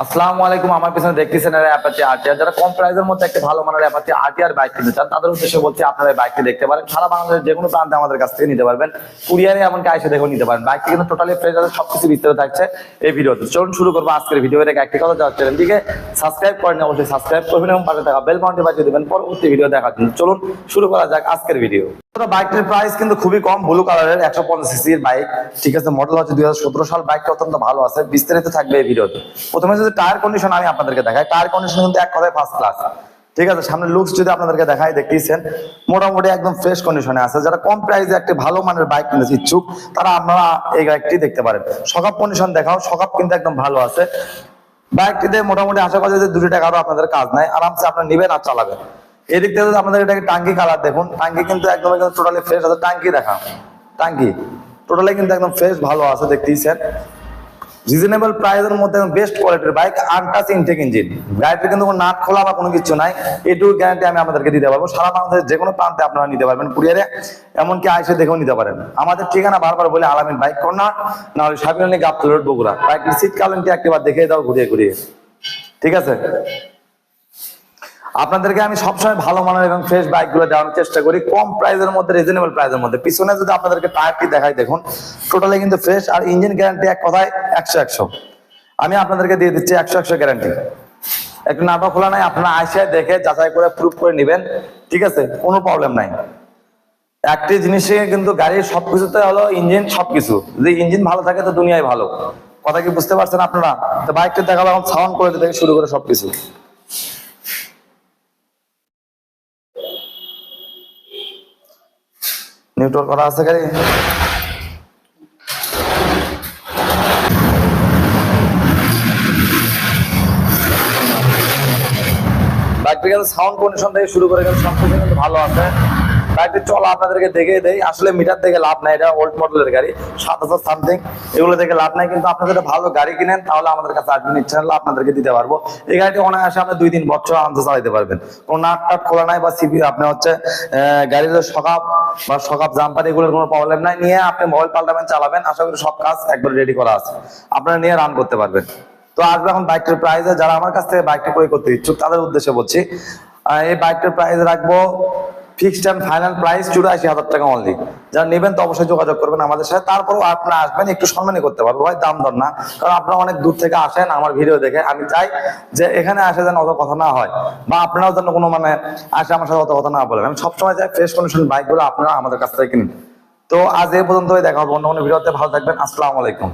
আসসালামু আলাইকুম, আমার পিছনে দেখতেছেন এর অ্যাপাচি আরটিআর যারা কম প্রাইসের মধ্যে একটা ভালো মানের অ্যাপাচি আরটিআর বাইক কিনতে চান, তাদের উদ্দেশ্যে বলছি আপনারা বাইকটি দেখতে পারেন। সারা বাংলাদেশের যে কোনো প্রান্তে আমাদের কাছ থেকে নিতে পারবেন। কুরিয়ারে এমনকি আইসে দেখেও নিতে পারেন। বাইকটি কিন্তু টোটালি ফ্রেশ আছে, সবকিছু বিস্তারিত থাকছে এই ভিডিওতে। চলুন শুরু করব আজকের ভিডিও এর একটি কথা যাওয়ার চ্যানেলটিকে সাবস্ক্রাইব করেন, অবশ্যই সাবস্ক্রাইব করবেন এবং পাশে থাকা বেল বাটনটি বাজিয়ে দেবেন। পরবর্তী ভিডিও দেখার জন্য। চলুন শুরু করা যাক আজকের ভিডিও বাইকটির প্রাইস কিন্তু খুবই কম ব্লু কালারের একশো পঞ্চাশ সিসির বাইক ঠিক আছে মডেল হচ্ছে দুই সাল বাইকটা অত্যন্ত ভালো আছে। বিস্তারিত থাকবে এই ভিডিওতে। প্রথমে যদি টায়ার কন্ডিশন আমি আপনাদেরকে দেখাই টায়ার কন্ডিশন কিন্তু এক কথায় ফার্স্ট ক্লাস ঠিক আছে, সামনে লুকস যদি আপনাদেরকে দেখাই দেখতেইছেন মোটামুটি একদম ফ্রেশ কন্ডিশনে আছে। যারা কম প্রাইসে একটি ভালো মানের বাইক কিনতে ইচ্ছুক, তারা আপনারা এই বাইকটি দেখতে পারেন। সকাপ কন্ডিশন দেখাও, সকাপ কিন্তু একদম ভালো আছে। বাইকটিতে মোটামুটি আশেপাশে যে দুটি টাকারও আপনাদের কাজ নাই। আরামসে আপনার নিবেন আর চালাবেন। এদিক থেকে আপনাদের এটাকে টাঙ্কি কালার দেখুন, টাঙ্কি কিন্তু একদম একদম টোটালি ফ্রেশ আছে। টাঙ্কি দেখা টাঙ্কি। টোটালি কিন্তু একদম ফ্রেশ ভালো আছে, দেখতেই স্যার রিজনেবল প্রাইসের মধ্যে বেস্ট কোয়ালিটির বাইক আনটাচ ইনটেক ইঞ্জিন গাড়িতে কিন্তু কোনো নাট খোলা বা কোনো কিছু নাই। এটুকু গ্যারান্টি আমি আপনাদেরকে দিতে পারব। সারা বাংলাদেশের যে কোনো প্রান্তে আপনারা নিতে পারবেন কুরিয়ারে। এমনকি আইসে দেখেও নিতে পারেন। আমাদের ঠিকানা বারবার বলে আলামিন বাইক কর্নার। না হলে সাবির আলী রোড, বগুড়া। বাইকটির সিট একবার দেখে দাও ঘুরিয়ে ঘুরিয়ে। ঠিক আছে? আপনাদেরকে আমি সবসময় ভালো মানের এবং ফ্রেশ বাইকগুলো দেওয়ার চেষ্টা করি। কম প্রাইসের মধ্যে রিজনেবল প্রাইসের মধ্যে। পিছনে যদি আপনাদেরকে টায়ারটি দেখাই, দেখুন। টোটালি কিন্তু ফ্রেশ আর ইঞ্জিন গ্যারান্টি এক কথায় একশো একশো। আমি আপনাদেরকে দিয়ে দিচ্ছি একশো একশো গ্যারান্টি একটু নাটক খোলা নাই, আপনারা আইসে দেখে যাচাই করে প্রুফ করে নেবেন। ঠিক আছে? কোনো প্রবলেম নাই। একটি জিনিসে কিন্তু গাড়ির সবকিছুতে হলো ইঞ্জিন সবকিছু। যদি ইঞ্জিন ভালো থাকে, তো দুনিয়ায় ভালো। কথা কি বুঝতে পারছেন আপনারা? তো বাইকটা এখন সাউন্ড করে দিতে শুরু করে সবকিছু। নিউট্রাল করা আছে গাড়ি? কিন্তু সাউন্ড কন্ডিশন থেকে শুরু করে কিন্তু সবকিছু কিন্তু ভালো আছে। চলা, আপনাদেরকে দেখে আসলে মিটার লাভ নাই, এটা ওল্ড মডেলের গাড়ি, সাত হাজার সামথিং এগুলো লাভ নাই, কিন্তু আপনাদের ভালো গাড়ি কিনেন, তাহলে আমাদের কাছে আসবেন ইচ্ছা আপনাদেরকে দিতে পারব। এই অনায়াসে আপনি দুই তিন বছর চালাইতে পারবেন। কোনো নাট খোলা নাই বা সিপি আপনি হচ্ছে গাড়ির সকাপ বা সকাপ জাম্পার এগুলোর কোনো প্রবলেম নাই। নিয়ে আপনি মোবাইল পাল্টাবেন, চালাবেন। আশা করি সব কাজ একবার রেডি করা আছে। আপনারা নিয়ে রান করতে পারবেন। তো আসবে এখন বাইকটির প্রাইসে যারা আমার কাছ থেকে বাইকটি ক্রয় করতে ইচ্ছুক, তাদের উদ্দেশ্যে বলছি এই বাইকটির প্রাইস রাখব ফিক্সড অ্যান্ড ফাইনাল প্রাইস চুরাশি হাজার টাকা অনলি যারা নেবেন তো অবশ্যই যোগাযোগ করবেন আমাদের সাথে। তারপরেও আপনারা আসবেন, একটু সম্মানই করতে পারব। ভাই, দাম দর না। কারণ আপনারা অনেক দূর থেকে আসেন, আমার ভিডিও দেখে। আমি চাই যে এখানে আসে যেন অত কথা না হয়। বা আপনারাও যেন কোনো মানে আসে আমার সাথে অত কথা না বলেন। আমি সবসময় চাই ফ্রেশ কন্ডিশন বাইকগুলো আপনারা আমাদের কাছ থেকে কিনুন। তো আজ এই পর্যন্তই, দেখা হবে অন্য কোনো ভিডিওতে। ভালো থাকবেন। আসসালামু আলাইকুম।